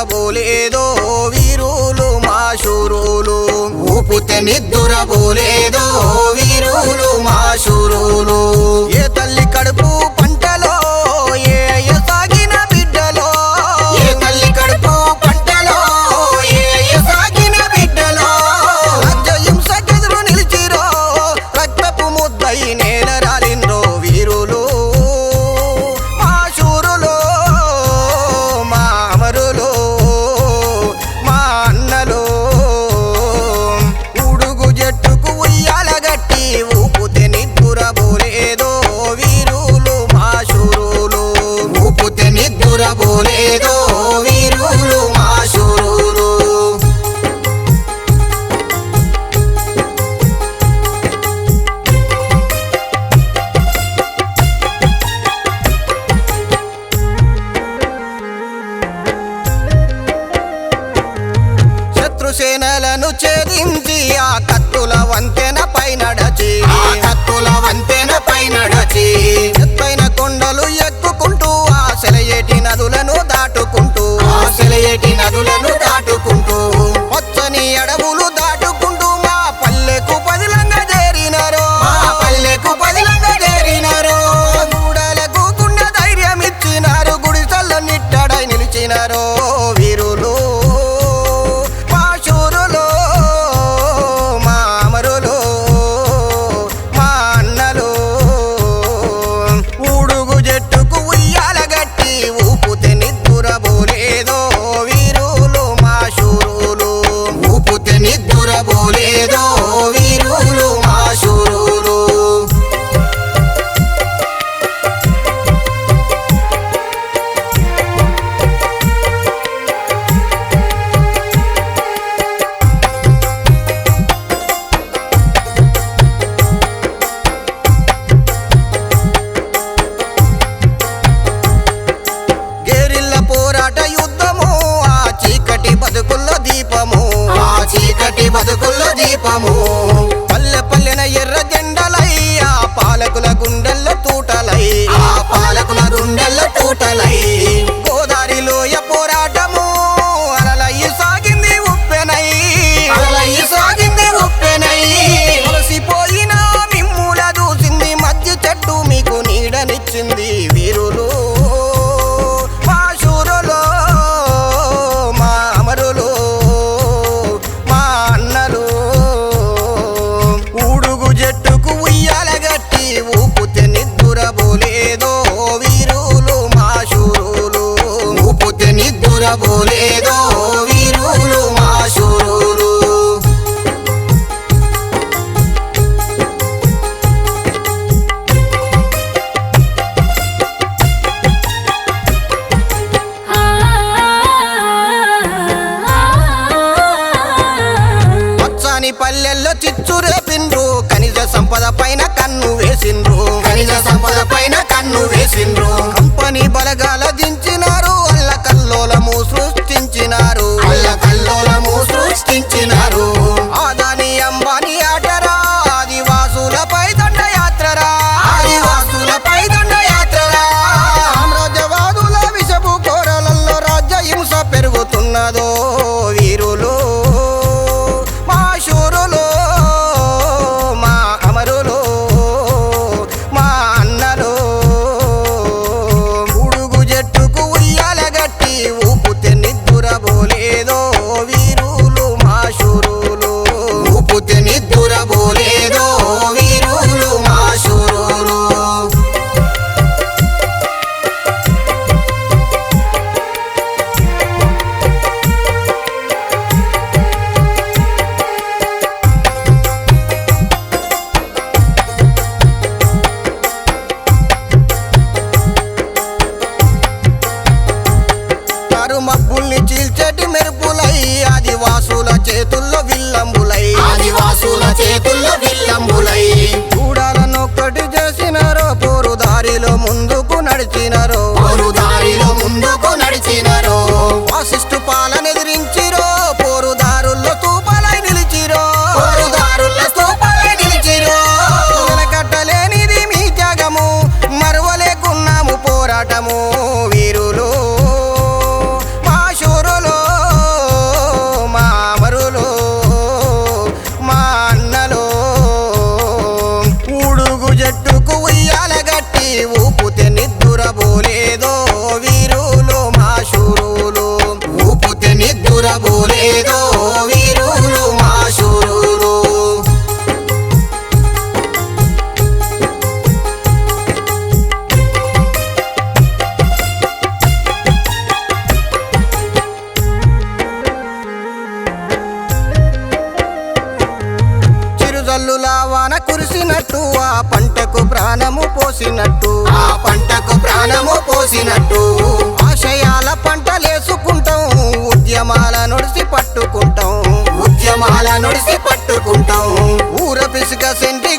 నిద్దురబోలేదో వీరులు మా శూరులు ఊపితే నిద్దురబోలేదో వీరులు మా శూరులు వంతెన కొండలు ఆ సెలయేటి నదులను దాటుకుంటూ ఆ సెలయేటి నదులను বলে দাও। vamos. పల్లెల్లో చిచ్చు రేపిండ్రు ఖనిజ సంపద పైన కన్ను వేసిండ్రు. ఖనిజ సంపద పైన కన్ను వేసిండ్రు. కంపెనీ బలగాల దించి ఆకాశాలు మబ్బుల్ని చీల్చేటి మెరుపులై ఆదివాసుల చేతుల్లో విల్లంబులై. ఆదివాసుల చేతుల్లో విల్లంబులై. చూడాలనొక్కటి చేసినారో పోరు దారిలో ముందుకు నడిచినారు. జల్లుల వాన కురిసినట్టు ఆ పంటకు ప్రాణము పోసినట్టు ఆ పంటకు ప్రాణము పోసినట్టు. ఆశయాల పంటలేసుకుంటాం ఉద్యమాల నొడిసి పట్టుకుంటాం. ఉద్యమాల నుడిసి పట్టుకుంటాం. ఊర పిసుక సెంటి